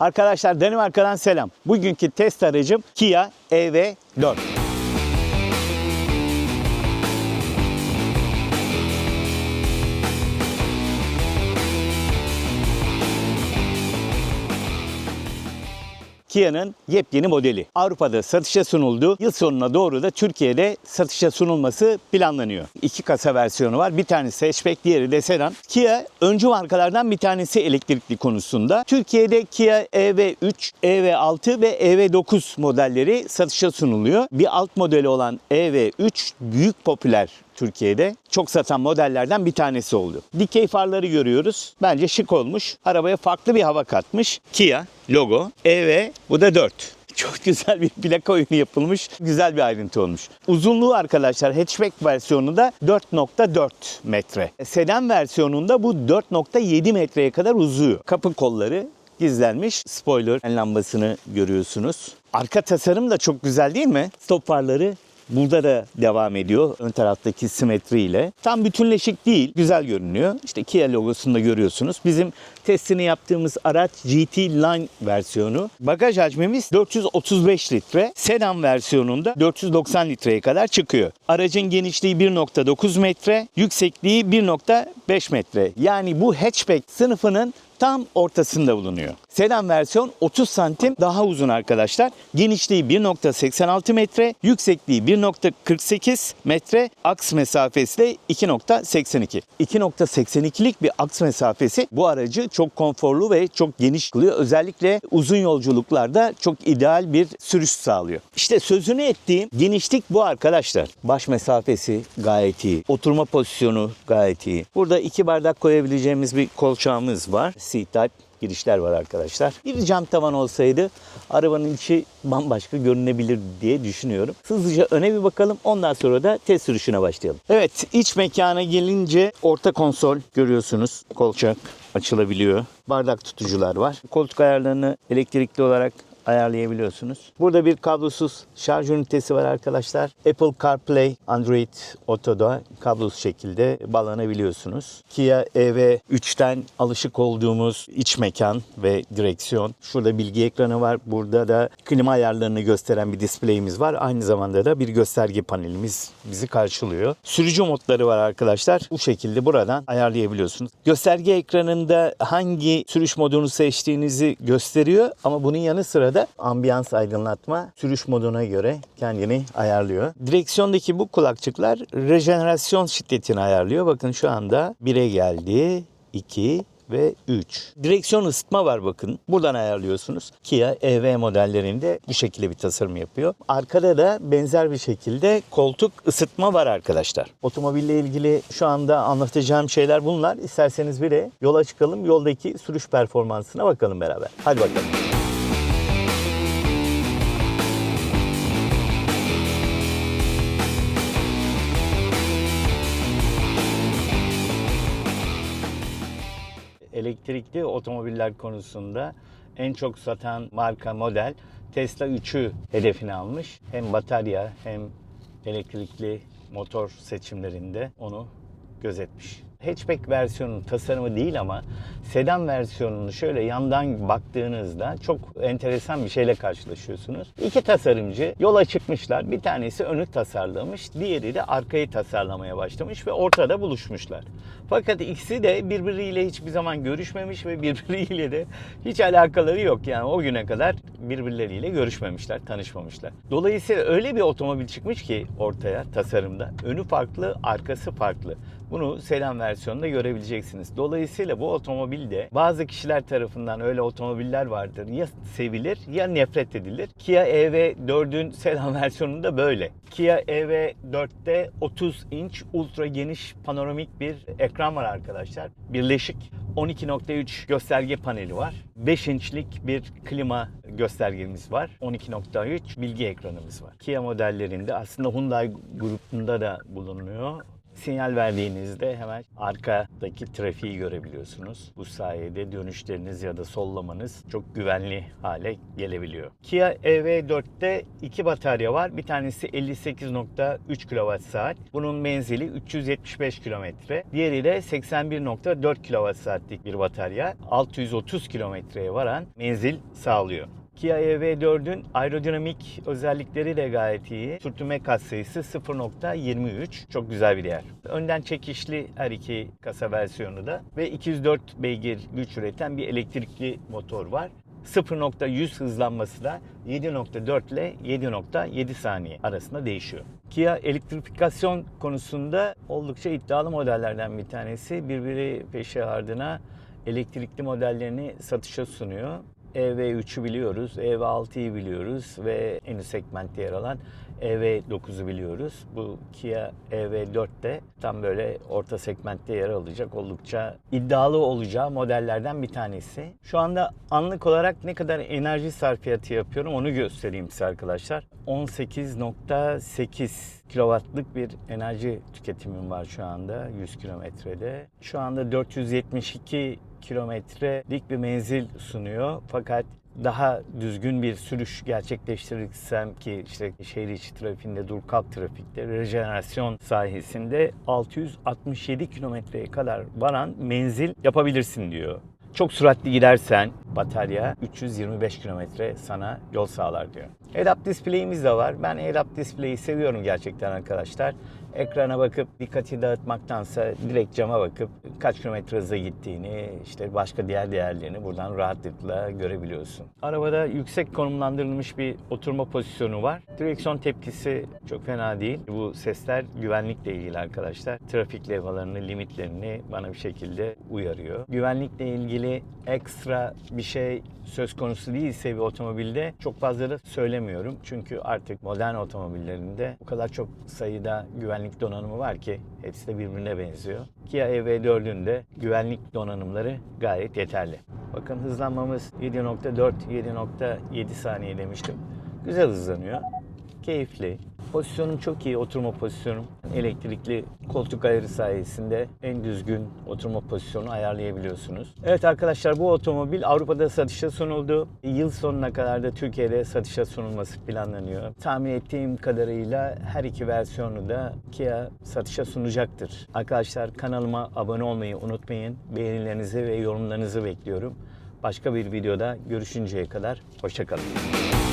Arkadaşlar Danimarka'dan selam. Bugünkü test aracım Kia EV4. Kia'nın yepyeni modeli. Avrupa'da satışa sunuldu. Yıl sonuna doğru da Türkiye'de satışa sunulması planlanıyor. İki kasa versiyonu var. Bir tanesi hatchback, diğeri de sedan. Kia öncü markalardan bir tanesi elektrikli konusunda. Türkiye'de Kia EV3, EV6 ve EV9 modelleri satışa sunuluyor. Bir alt modeli olan EV3 büyük popüler Türkiye'de çok satan modellerden bir tanesi oldu. Dikey farları görüyoruz. Bence şık olmuş. Arabaya farklı bir hava katmış. Kia logo, EV bu da 4. Çok güzel bir plaka oyunu yapılmış. Güzel bir ayrıntı olmuş. Uzunluğu arkadaşlar hatchback versiyonunda 4.4 metre. Sedan versiyonunda bu 4.7 metreye kadar uzuyor. Kapı kolları gizlenmiş. Spoiler lambasını görüyorsunuz. Arka tasarım da çok güzel değil mi? Stop farları Burada da devam ediyor ön taraftaki simetriyle. Tam bütünleşik değil, güzel görünüyor. İşte Kia logosunu da görüyorsunuz. Bizim testini yaptığımız araç GT Line versiyonu. Bagaj hacmimiz 435 litre. Sedan versiyonunda 490 litreye kadar çıkıyor. Aracın genişliği 1.9 metre, yüksekliği 1.5 metre. Yani bu hatchback sınıfının tam ortasında bulunuyor. Sedan versiyon 30 santim daha uzun arkadaşlar. Genişliği 1.86 metre, yüksekliği 1.48 metre, aks mesafesi de 2.82. 2.82'lik bir aks mesafesi bu aracı çok konforlu ve çok geniş kılıyor. Özellikle uzun yolculuklarda çok ideal bir sürüş sağlıyor. İşte sözünü ettiğim genişlik bu arkadaşlar. Baş mesafesi gayet iyi. Oturma pozisyonu gayet iyi. Burada iki bardak koyabileceğimiz bir kolçağımız var. C-Type girişler var arkadaşlar. Bir cam tavan olsaydı arabanın içi bambaşka görünebilir diye düşünüyorum. Hızlıca öne bir bakalım. Ondan sonra da test sürüşüne başlayalım. Evet iç mekana gelince orta konsol görüyorsunuz. Kolçak açılabiliyor. Bardak tutucular var. Koltuk ayarlarını elektrikli olarak ayarlayabiliyorsunuz. Burada bir kablosuz şarj ünitesi var arkadaşlar. Apple CarPlay, Android Auto'da kablosuz şekilde bağlanabiliyorsunuz. Kia EV3'ten alışık olduğumuz iç mekan ve direksiyon. Şurada bilgi ekranı var. Burada da klima ayarlarını gösteren bir display'imiz var. Aynı zamanda da bir gösterge panelimiz bizi karşılıyor. Sürücü modları var arkadaşlar. Bu şekilde buradan ayarlayabiliyorsunuz. Gösterge ekranında hangi sürüş modunu seçtiğinizi gösteriyor ama bunun yanı sıra da ambiyans aydınlatma sürüş moduna göre kendini ayarlıyor. Direksiyondaki bu kulakçıklar rejenerasyon şiddetini ayarlıyor. Bakın şu anda 1'e geldi, 2 ve 3. Direksiyon ısıtma var bakın. Buradan ayarlıyorsunuz. Kia EV modellerinde bu şekilde bir tasarım yapıyor. Arkada da benzer bir şekilde koltuk ısıtma var arkadaşlar. Otomobille ilgili şu anda anlatacağım şeyler bunlar. İsterseniz bir de yola çıkalım. Yoldaki sürüş performansına bakalım beraber. Hadi bakalım. Elektrikli otomobiller konusunda en çok satan marka model Tesla 3'ü hedefine almış. Hem batarya hem elektrikli motor seçimlerinde onu gözetmiş. Hatchback versiyonun tasarımı değil ama sedan versiyonunu şöyle yandan baktığınızda çok enteresan bir şeyle karşılaşıyorsunuz. İki tasarımcı yola çıkmışlar. Bir tanesi önü tasarlamış, diğeri de arkayı tasarlamaya başlamış ve ortada buluşmuşlar. Fakat ikisi de birbiriyle hiçbir zaman görüşmemiş ve birbiriyle de hiç alakaları yok. Yani o güne kadar birbirleriyle görüşmemişler, tanışmamışlar. Dolayısıyla öyle bir otomobil çıkmış ki ortaya tasarımda. Önü farklı, arkası farklı. Bunu sedan versiyonunda görebileceksiniz. Dolayısıyla bu otomobilde bazı kişiler tarafından öyle otomobiller vardır. Ya sevilir ya nefret edilir. Kia EV4'ün sedan versiyonunda böyle. Kia EV4'te 30 inç ultra geniş panoramik bir ekran var arkadaşlar. Birleşik 12.3 gösterge paneli var. 5 inçlik bir klima göstergemiz var. 12.3 bilgi ekranımız var. Kia modellerinde aslında Hyundai grubunda da bulunuyor. Sinyal verdiğinizde hemen arkadaki trafiği görebiliyorsunuz. Bu sayede dönüşleriniz ya da sollamanız çok güvenli hale gelebiliyor. Kia EV4'te iki batarya var. Bir tanesi 58.3 kWh. Bunun menzili 375 kilometre. Diğeri de 81.4 kWh'lik bir batarya. 630 kilometreye varan menzil sağlıyor. Kia EV4'ün aerodinamik özellikleri de gayet iyi. Sürtünme katsayısı 0.23. Çok güzel bir değer. Önden çekişli her iki kasa versiyonu da ve 204 beygir güç üreten bir elektrikli motor var. 0.100 hızlanması da 7.4 ile 7.7 saniye arasında değişiyor. Kia elektrifikasyon konusunda oldukça iddialı modellerden bir tanesi. Birbiri peşi ardına elektrikli modellerini satışa sunuyor. EV3'ü biliyoruz, EV6'yı biliyoruz ve en üst segmentte yer alan EV9'u biliyoruz. Bu Kia EV4 de tam böyle orta segmentte yer alacak oldukça iddialı olacağı modellerden bir tanesi. Şu anda anlık olarak ne kadar enerji sarfiyatı yapıyorum onu göstereyim size arkadaşlar. 18.8 kW'lık bir enerji tüketimim var şu anda 100 kilometrede. Şu anda 472 kilometrelik bir menzil sunuyor. Fakat daha düzgün bir sürüş gerçekleştirirsem ki işte şehir içi trafiğinde dur kalk trafikte rejenerasyon sayesinde 667 kilometreye kadar varan menzil yapabilirsin diyor. Çok süratli gidersen batarya 325 kilometre sana yol sağlar diyor. Head-up display'imiz de var. Ben head-up display'i seviyorum gerçekten arkadaşlar. Ekrana bakıp dikkati dağıtmaktansa direkt cama bakıp kaç kilometre hızla gittiğini, işte başka diğer değerlerini buradan rahatlıkla görebiliyorsun. Arabada yüksek konumlandırılmış bir oturma pozisyonu var. Direksiyon tepkisi çok fena değil. Bu sesler güvenlikle ilgili arkadaşlar. Trafik levhalarını, limitlerini bana bir şekilde uyarıyor. Güvenlikle ilgili ekstra bir şey söz konusu değilse bir otomobilde çok fazla da söylemiyorum. Çünkü artık modern otomobillerinde o kadar çok sayıda güvenlik donanımı var ki hepsi de birbirine benziyor. Kia EV4'ün de güvenlik donanımları gayet yeterli. Bakın hızlanmamız 7.4, 7.7 saniye demiştim. Güzel hızlanıyor. Keyifli. Pozisyonum çok iyi, oturma pozisyonum. Elektrikli koltuk ayarı sayesinde en düzgün oturma pozisyonu ayarlayabiliyorsunuz. Evet arkadaşlar bu otomobil Avrupa'da satışa sunuldu. Yıl sonuna kadar da Türkiye'de satışa sunulması planlanıyor. Tahmin ettiğim kadarıyla her iki versiyonu da Kia satışa sunacaktır. Arkadaşlar kanalıma abone olmayı unutmayın. Beğenilerinizi ve yorumlarınızı bekliyorum. Başka bir videoda görüşünceye kadar hoşçakalın.